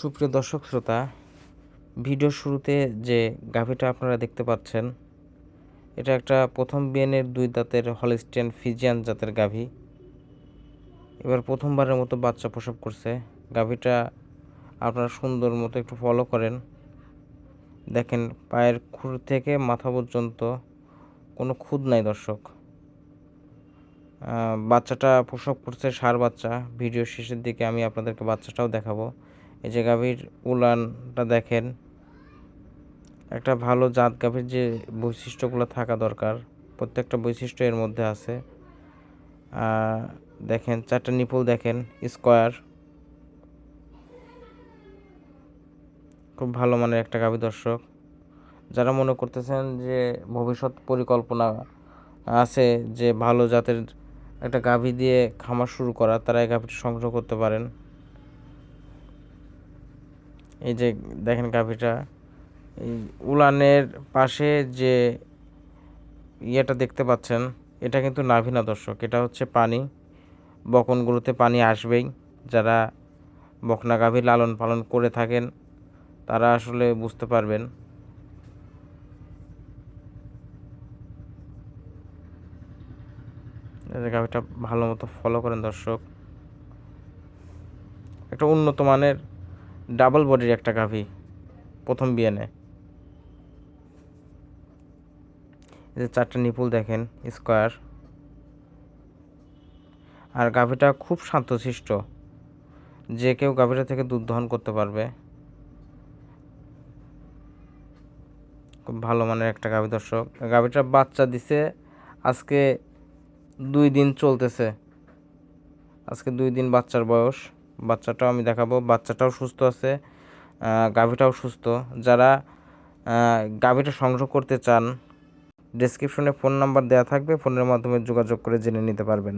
সুপ্রিয় দর্শক শ্রোতা, ভিডিওর শুরুতে যে গাভীটা আপনারা দেখতে পাচ্ছেন, এটা একটা প্রথম বিয়ানের দুই দাঁতের হলিস্টিয়ান ফিজিয়ান জাতের গাভী। এবার প্রথমবারের মতো বাচ্চা প্রসব করছে। গাভীটা আপনারা সুন্দর মতো একটু ফলো করেন। দেখেন, পায়ের খুর থেকে মাথা পর্যন্ত কোনো খুদ নাই দর্শক। বাচ্চাটা প্রসব করছে সার বাচ্চা। ভিডিও শেষের দিকে আমি আপনাদেরকে বাচ্চাটাও দেখাবো। এই যে গাভীর উলানটা দেখেন, একটা ভালো জাত গাভীর যে বৈশিষ্ট্যগুলো থাকা দরকার, প্রত্যেকটা বৈশিষ্ট্য এর মধ্যে আছে। দেখেন, চারটা নিপুল দেখেন স্কোয়ার খুব ভালো মানের একটা গাভী দর্শক। যারা মনে করতেছেন যে ভবিষ্যৎ পরিকল্পনা আছে যে ভালো জাতের একটা গাভী দিয়ে খামার শুরু করা, তারা এই গাভীটি সংগ্রহ করতে পারেন। এই যে দেখেন গাভীটা, এই উলানের পাশে যে ইয়েটা দেখতে পাচ্ছেন, এটা কিন্তু নাভিনা দর্শক, এটা হচ্ছে পানি। বকনগুলোতে পানি আসবেই। যারা বকনা গাভী লালন পালন করে থাকেন, তারা আসলে বুঝতে পারবেন। গাভীটা ভালো মতো ফলো করেন দর্শক। একটা উন্নত মানের ডাবল বডির একটা গাভী, প্রথম বিয়ানে যে চারটা নিপুল দেখেন, স্কোয়ার। আর গাভীটা খুব শান্তশিষ্ট, যে কেউ গাভীটা থেকে দুধ দহন করতে পারবে। খুব ভালো মানের একটা গাভী, দর্শক। গাভীটা বাচ্চা দিছে, আজকে দুই দিন চলতেছে। আজকে দুই দিন বাচ্চার বয়স। বাচ্চাটাও আমি দেখাবো। বাচ্চাটাও সুস্থ আছে গাভিটাও সুস্থ। যারা গাভীটা সংগ্রহ করতে চান ডেসক্রিপশনে ফোন নাম্বার দেওয়া থাকবে। ফোনের মাধ্যমে যোগাযোগ করে জেনে নিতে পারবেন।